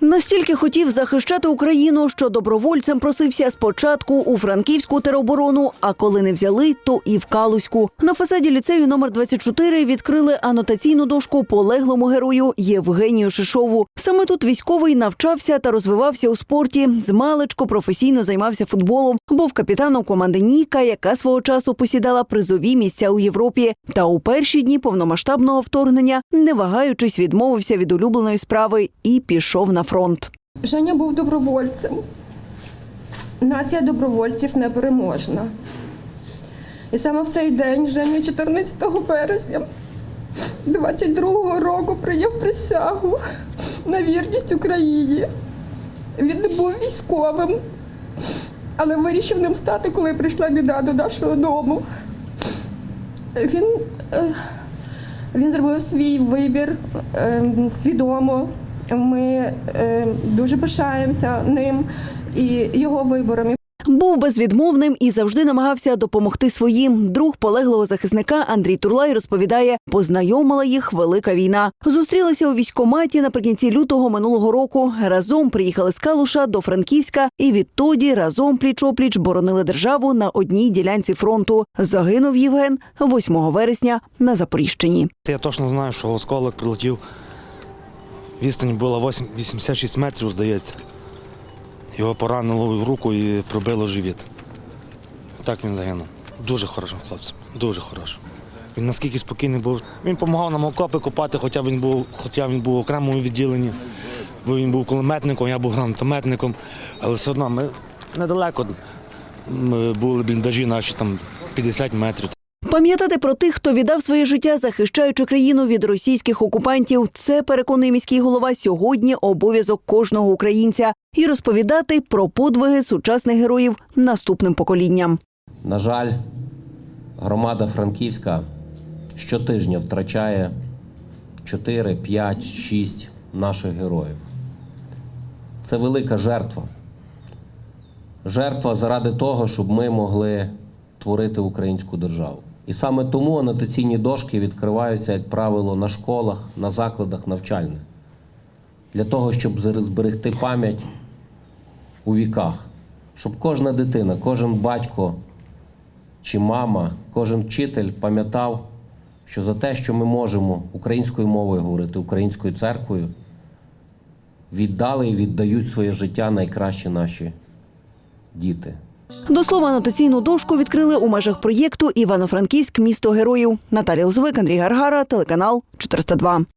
Настільки хотів захищати Україну, що добровольцем просився спочатку у франківську тероборону, а коли не взяли, то і в Калуську. На фасаді ліцею номер 24 відкрили анотаційну дошку полеглому герою Євгенію Шишову. Саме тут військовий навчався та розвивався у спорті. Змалечко професійно займався футболом, був капітаном команди Ніка, яка свого часу посідала призові місця у Європі. Та у перші дні повномасштабного вторгнення, не вагаючись, відмовився від улюбленої справи і пішов на фронт. Женя був добровольцем. Нація добровольців непереможна. І саме в цей день, Женя 14 березня 22-го року прийняв присягу на вірність Україні. Він не був військовим, але вирішив ним стати, коли прийшла біда до нашого дому. Він, е, він зробив свій вибір е, свідомо. Ми е, дуже пишаємося ним і його вибором. Був безвідмовним і завжди намагався допомогти своїм. Друг полеглого захисника Андрій Турлай розповідає, познайомила їх велика війна. Зустрілися у військкоматі наприкінці лютого минулого року. Разом приїхали з Калуша до Франківська, і відтоді разом пліч-опліч боронили державу на одній ділянці фронту. Загинув Євген 8 вересня на Запоріжчині. Я точно знаю, що осколок прилетів. Відстань була 8 86 метрів, здається. Його поранило в руку і пробило живіт. Так він загинув. Дуже хорошим хлопцем, дуже хорошим. Він наскільки спокійний був. Він допомагав нам окопи копати, хоча він був, хоча він був в окремому відділенні. Бо Він був кулеметником, я був гранатометником. Але все одно ми недалеко ми були бліндажі наші там 50 метрів. Пам'ятати про тих, хто віддав своє життя, захищаючи країну від російських окупантів, це переконує міський голова сьогодні обов'язок кожного українця і розповідати про подвиги сучасних героїв наступним поколінням. На жаль, громада Франківська щотижня втрачає 4, 5, 6 наших героїв. Це велика жертва. Жертва заради того, щоб ми могли творити українську державу. І саме тому анотаційні дошки відкриваються, як правило, на школах, на закладах навчальних. Для того, щоб зберегти пам'ять у віках, щоб кожна дитина, кожен батько чи мама, кожен вчитель пам'ятав, що за те, що ми можемо українською мовою говорити, українською церквою, віддали і віддають своє життя найкращі наші діти. До слова, анотаційну дошку відкрили у межах проєкту Івано-Франківськ місто героїв. Наталія Лозовик, Андрій Гаргара, телеканал 402.